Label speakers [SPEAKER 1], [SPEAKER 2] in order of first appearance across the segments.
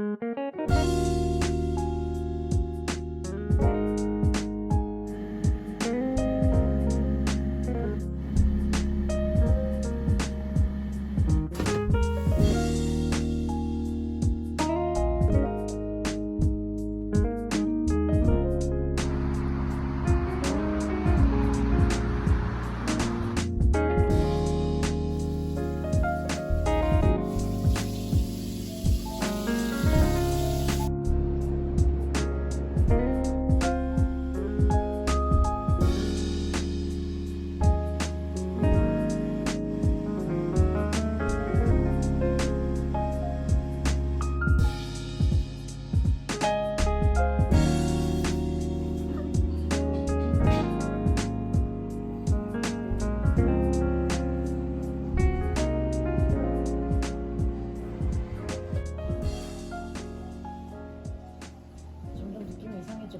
[SPEAKER 1] Thank you.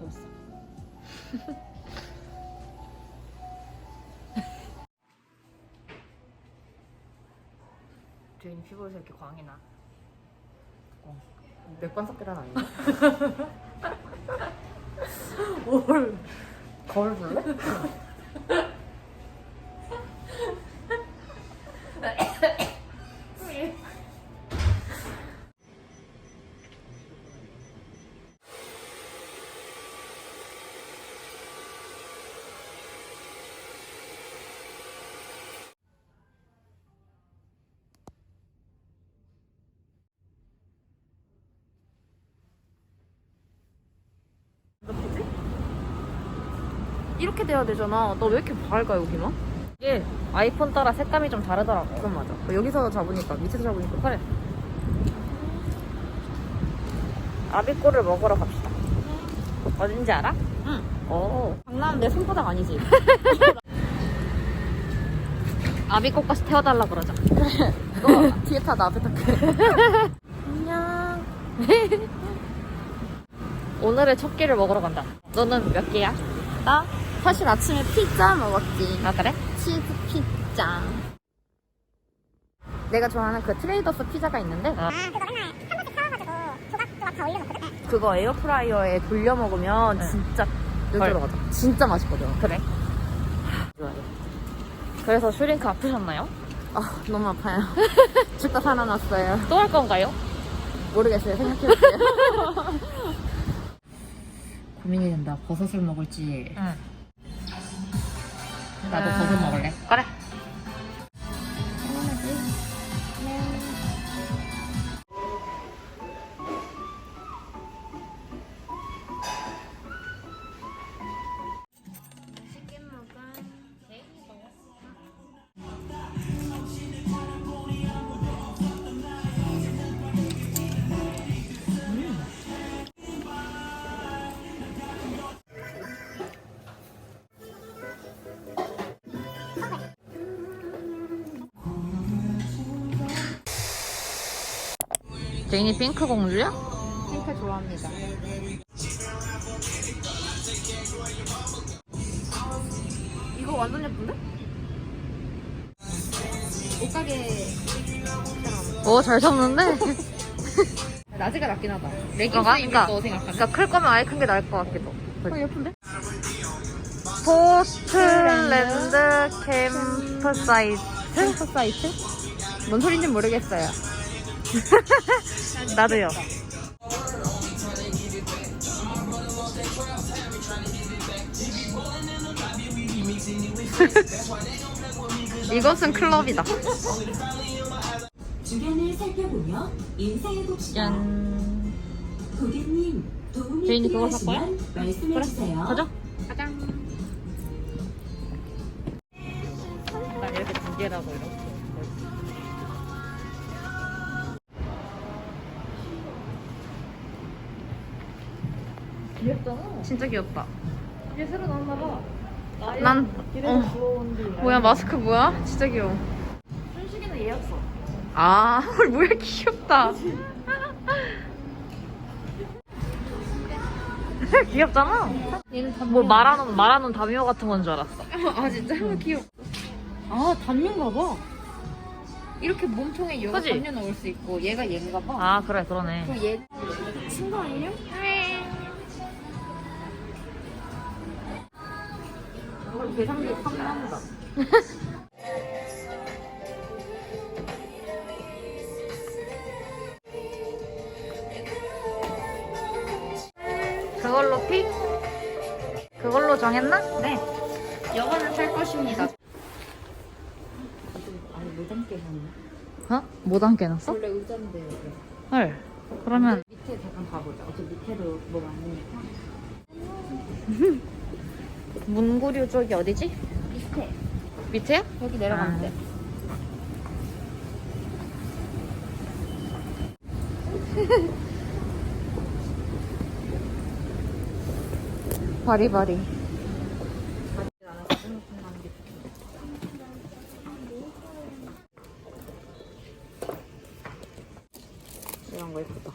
[SPEAKER 1] 있어. 주인 피부에서 이렇게 광이 나.
[SPEAKER 2] 맥반 섞기란 아니야?
[SPEAKER 1] 뭘?
[SPEAKER 2] 거울 볼래?
[SPEAKER 1] 이렇게 돼야 되잖아. 너왜 이렇게 밝아 여기만? 이게 아이폰 따라 색감이 좀 다르더라고.
[SPEAKER 2] 그건 맞아. 여기서 잡으니까 밑에서 잡으니까
[SPEAKER 1] 그래. 아비꼬를 먹으러 갑시다. 어딘지 알아?
[SPEAKER 2] 응.
[SPEAKER 1] 어.
[SPEAKER 2] 장난 내 손바닥 아니지?
[SPEAKER 1] 아비꼬까지 태워달라 그러자.
[SPEAKER 2] 이거 뒤에 타나 앞에 탈게.
[SPEAKER 1] 안녕. 오늘의 첫 끼를 먹으러 간다. 너는 몇 개야?
[SPEAKER 2] 나 사실 아침에 피자 먹었지.
[SPEAKER 1] 아 그래?
[SPEAKER 2] 치즈 피자. 내가 좋아하는 그 트레이더스 피자가 있는데
[SPEAKER 1] 아.
[SPEAKER 2] 그거 에어프라이어에 돌려 먹으면
[SPEAKER 1] 응.
[SPEAKER 2] 진짜 가자. 진짜 맛있거든.
[SPEAKER 1] 그래. 그래서 슈링크 아프셨나요?
[SPEAKER 2] 아 너무 아파요. 죽다 살아났어요.
[SPEAKER 1] 또 할 건가요?
[SPEAKER 2] 모르겠어요. 생각해볼게요.
[SPEAKER 1] 고민이 된다. 버섯을 먹을지.
[SPEAKER 2] 응.
[SPEAKER 1] 나도 버섯 먹을래. 그래. 제인이 핑크 공주야?
[SPEAKER 2] 핑크 좋아합니다. 이거 완전 예쁜데? 옷가게
[SPEAKER 1] 오, 잘 잡는데?
[SPEAKER 2] 라지가 낫긴 하다. 레깅스? 입을
[SPEAKER 1] 그러니까,
[SPEAKER 2] 거 생각하면.
[SPEAKER 1] 그러니까 클 거면 아예 큰 게 나을 것 같기도.
[SPEAKER 2] 어, 예쁜데?
[SPEAKER 1] 포틀랜드 캠프사이트?
[SPEAKER 2] 캠프 사이트? 뭔 소린지 모르겠어요.
[SPEAKER 1] 나도요. 이것은 클럽이다.
[SPEAKER 3] 주변을 살펴보며 인사해 봅시다.
[SPEAKER 1] 짠.
[SPEAKER 3] 고객님, 도움이
[SPEAKER 1] 제인이 그거 살
[SPEAKER 3] 필요하시면 말씀해주세요.
[SPEAKER 1] 가자.
[SPEAKER 2] 귀엽잖아.
[SPEAKER 1] 진짜 귀엽다.
[SPEAKER 2] 이게 새로 나왔나 봐.
[SPEAKER 1] 난, 어. 뭐야, 마스크 뭐야? 진짜 귀여워.
[SPEAKER 2] 순식이는 얘였어.
[SPEAKER 1] 아, 헐, 뭐야, 귀엽다. 귀엽잖아.
[SPEAKER 2] 얘는 단면.
[SPEAKER 1] 뭐 말하는 말하는 다미오 같은 건 줄 알았어.
[SPEAKER 2] 아 진짜? 귀엽. 아 단면가 봐. 이렇게 몸통에 여기
[SPEAKER 1] 그지?
[SPEAKER 2] 넣을 수 있고 얘가 얘인가 봐.
[SPEAKER 1] 아 그래 그러네.
[SPEAKER 2] 그리고 얘 친구 아니에요?
[SPEAKER 1] 어, 계산기 탐난다. 그걸로 픽? 그걸로 정했나?
[SPEAKER 2] 네. 여거는 살 것입니다.
[SPEAKER 3] 아니 무덤 깨셨네.
[SPEAKER 1] 어? 못 안게 놨어?
[SPEAKER 3] 원래 의자인데 여기.
[SPEAKER 1] 헐. 그러면
[SPEAKER 3] 밑에 잠깐 가보자. 어차피 밑에도 뭐 많으니까.
[SPEAKER 1] 문구류 쪽이 어디지?
[SPEAKER 2] 밑에
[SPEAKER 1] 밑에야?
[SPEAKER 2] 여기 내려가면
[SPEAKER 1] 아.
[SPEAKER 2] 돼.
[SPEAKER 1] 바리바리.
[SPEAKER 3] 이런 거 예쁘다.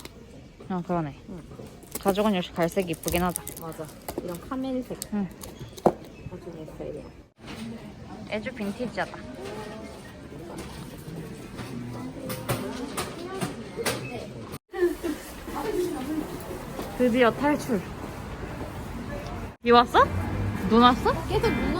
[SPEAKER 1] 아 그러네. 가죽은 역시 갈색이 이쁘긴 하다.
[SPEAKER 3] 맞아. 이런 카멜색.
[SPEAKER 1] 응.
[SPEAKER 3] 스타일이야.
[SPEAKER 1] 애주 빈티지하다. 드디어 탈출. 비 왔어? 눈 왔어?
[SPEAKER 2] 계속 눈